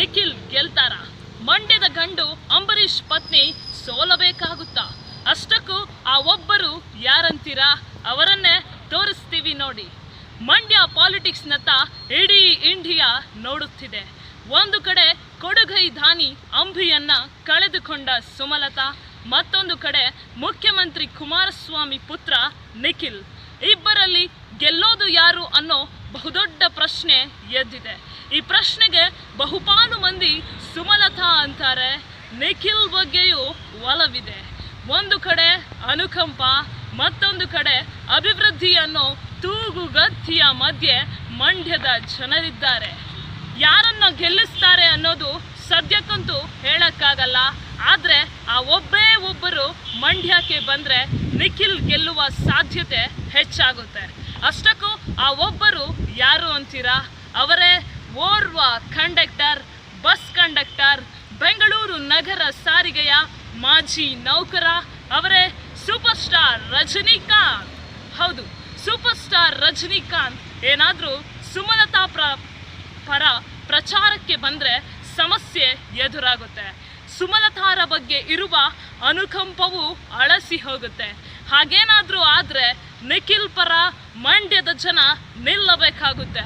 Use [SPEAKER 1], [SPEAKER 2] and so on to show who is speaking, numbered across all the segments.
[SPEAKER 1] ನಿಖಿಲ್ ಗೆಲ್ತಾರ. ಮಂಡ್ಯದ ಗಂಡು ಅಂಬರೀಷ್ ಪತ್ನಿ ಸೋಲಬೇಕಾಗುತ್ತಾ? ಅಷ್ಟಕ್ಕೂ ಆ ಒಬ್ಬರು ಯಾರಂತೀರಾ? ಅವರನ್ನೇ ತೋರಿಸ್ತೀವಿ ನೋಡಿ. ಮಂಡ್ಯ ಪಾಲಿಟಿಕ್ಸ್ನತ್ತ ಇಡೀ ಇಂಡಿಯಾ ನೋಡುತ್ತಿದೆ. ಒಂದು ಕಡೆ ಕೊಡುಗೈ ದಾನಿ ಅಂಬಿಯನ್ನ ಕಳೆದುಕೊಂಡ ಸುಮಲತಾ, ಮತ್ತೊಂದು ಕಡೆ ಮುಖ್ಯಮಂತ್ರಿ ಕುಮಾರಸ್ವಾಮಿ ಪುತ್ರ ನಿಖಿಲ್. ಇಬ್ಬರಲ್ಲಿ ಗೆಲ್ಲೋದು ಯಾರು ಅನ್ನೋ ಬಹುದೊಡ್ಡ ಪ್ರಶ್ನೆ ಎದ್ದಿದೆ. ಈ ಪ್ರಶ್ನೆಗೆ ಅಂತಾರೆ ನಿಖಿಲ್ ಬಗ್ಗೆಯೂ ಒಲವಿದೆ. ಒಂದು ಕಡೆ ಅನುಕಂಪ, ಮತ್ತೊಂದು ಕಡೆ ಅಭಿವೃದ್ಧಿಯನ್ನು ತೂಗುಗತ್ತಿಯ ಮಧ್ಯೆ ಮಂಡ್ಯದ ಜನರಿದ್ದಾರೆ. ಯಾರನ್ನ ಗೆಲ್ಲಿಸ್ತಾರೆ ಅನ್ನೋದು ಸದ್ಯಕ್ಕಂತೂ ಹೇಳಕ್ಕಾಗಲ್ಲ. ಆದರೆ ಆ ಒಬ್ಬೇ ಒಬ್ಬರು ಮಂಡ್ಯಕ್ಕೆ ಬಂದ್ರೆ ನಿಖಿಲ್ ಗೆಲ್ಲುವ ಸಾಧ್ಯತೆ ಹೆಚ್ಚಾಗುತ್ತೆ. ಅಷ್ಟಕ್ಕೂ ಆ ಒಬ್ಬರು ಯಾರು ಅಂತೀರಾ? ಅವರೇ ಓರ್ವ ಕಂಡಕ್ಟರ್, ಬಸ್ ಕಂಡಕ್ಟರ್ ಬೆಂಗಳೂರು ನಗರ ಸಾರಿಗೆಯ ಮಾಜಿ ನೌಕರ ಅವರೇ ಸೂಪರ್ ಸ್ಟಾರ್ ರಜನಿಕಾಂತ್. ಹೌದು ಸೂಪರ್ ಸ್ಟಾರ್ ರಜನಿಕಾಂತ್. ಏನಾದರೂ ಸುಮಲತಾ ಪ್ರ, ಪರ ಪ್ರಚಾರಕ್ಕೆ ಬಂದರೆ ಸಮಸ್ಯೆ ಎದುರಾಗುತ್ತೆ. ಸುಮಲತಾರ ಬಗ್ಗೆ ಇರುವ ಅನುಕಂಪವು ಅಳಸಿ ಹೋಗುತ್ತೆ. ಹಾಗೇನಾದರೂ ಆದರೆ ನಿಖಿಲ್ ಪರ ಮಂಡ್ಯದ ಜನ ನಿಲ್ಲಬೇಕಾಗುತ್ತೆ.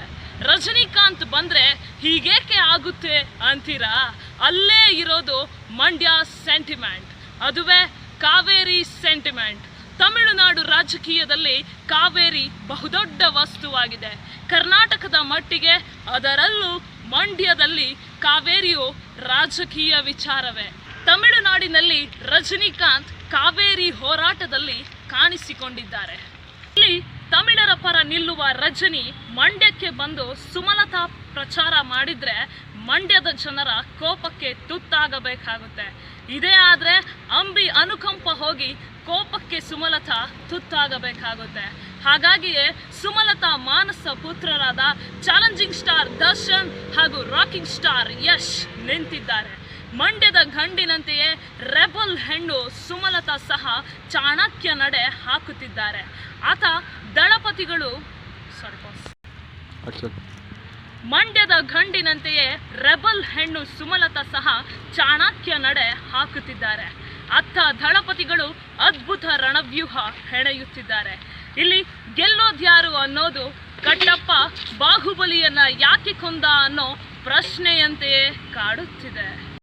[SPEAKER 1] ರಜನಿಕಾಂತ್ ಬಂದರೆ ಹೀಗೇಕೆ ಆಗುತ್ತೆ ಅಂತೀರಾ? ಅಲ್ಲೇ ಇರೋದು ಮಂಡ್ಯ ಸೆಂಟಿಮೆಂಟ್ ಅದುವೇ ಕಾವೇರಿ ಸೆಂಟಿಮೆಂಟ್ ತಮಿಳುನಾಡು ರಾಜಕೀಯದಲ್ಲಿ ಕಾವೇರಿ ಬಹುದೊಡ್ಡ ವಸ್ತುವಾಗಿದೆ. ಕರ್ನಾಟಕದ ಮಟ್ಟಿಗೆ ಅದರಲ್ಲೂ ಮಂಡ್ಯದಲ್ಲಿ ಕಾವೇರಿಯು ರಾಜಕೀಯ ವಿಚಾರವೇ. ತಮಿಳುನಾಡಿನಲ್ಲಿ ರಜನಿಕಾಂತ್ ಕಾವೇರಿ ಹೋರಾಟದಲ್ಲಿ ಕಾಣಿಸಿಕೊಂಡಿದ್ದಾರೆ. ಇಲ್ಲಿ ತಮಿಳರ ಪರ ನಿಲ್ಲುವ ರಜನಿ ಮಂಡ್ಯಕ್ಕೆ ಬಂದು ಸುಮಲತಾ ಪ್ರಚಾರ ಮಾಡಿದ್ರೆ ಮಂಡ್ಯದ ಜನರ ಕೋಪಕ್ಕೆ ತುತ್ತಾಗಬೇಕಾಗುತ್ತೆ. ಇದೇ ಆದರೆ ಅಂಬಿ ಅನುಕಂಪ ಹೋಗಿ ಕೋಪಕ್ಕೆ ಸುಮಲತಾ ತುತ್ತಾಗಬೇಕಾಗುತ್ತೆ. ಹಾಗಾಗಿಯೇ ಸುಮಲತಾ ಮಾನಸ ಪುತ್ರರಾದ ಚಾಲೆಂಜಿಂಗ್ ಸ್ಟಾರ್ ದರ್ಶನ್ ಹಾಗೂ ರಾಕಿಂಗ್ ಸ್ಟಾರ್ ಯಶ್ ನಿಂತಿದ್ದಾರೆ. ಮಂಡ್ಯದ ಗಂಡಿನಂತೆಯೇ ರೆಬಲ್ ಹೆಣ್ಣು ಸುಮಲತಾ ಸಹ ಚಾಣಕ್ಯ ನಡೆ ಹಾಕುತ್ತಿದ್ದಾರೆ. ಆತ ದಳಪತಿಗಳು ಸಾರಿ ಮಂಡ್ಯದ ಗಂಡಿನಂತೆಯೇ ರೆಬಲ್ ಹೆಣ್ಣು ಸುಮಲತಾ ಸಹ ಚಾಣಕ್ಯ ನಡೆ ಹಾಕುತ್ತಿದ್ದಾರೆ. ಅತ್ತ ದಳಪತಿಗಳು ಅದ್ಭುತ ರಣವ್ಯೂಹ ಹೆಣೆಯುತ್ತಿದ್ದಾರೆ. ಇಲ್ಲಿ ಗೆಲ್ಲೋದ್ಯಾರು ಅನ್ನೋದು ಕಟ್ಟಪ್ಪ ಬಾಹುಬಲಿಯನ್ನ ಯಾಕೆ ಕೊಂದ ಅನ್ನೋ ಪ್ರಶ್ನೆಯಂತೆಯೇ ಕಾಡುತ್ತಿದೆ.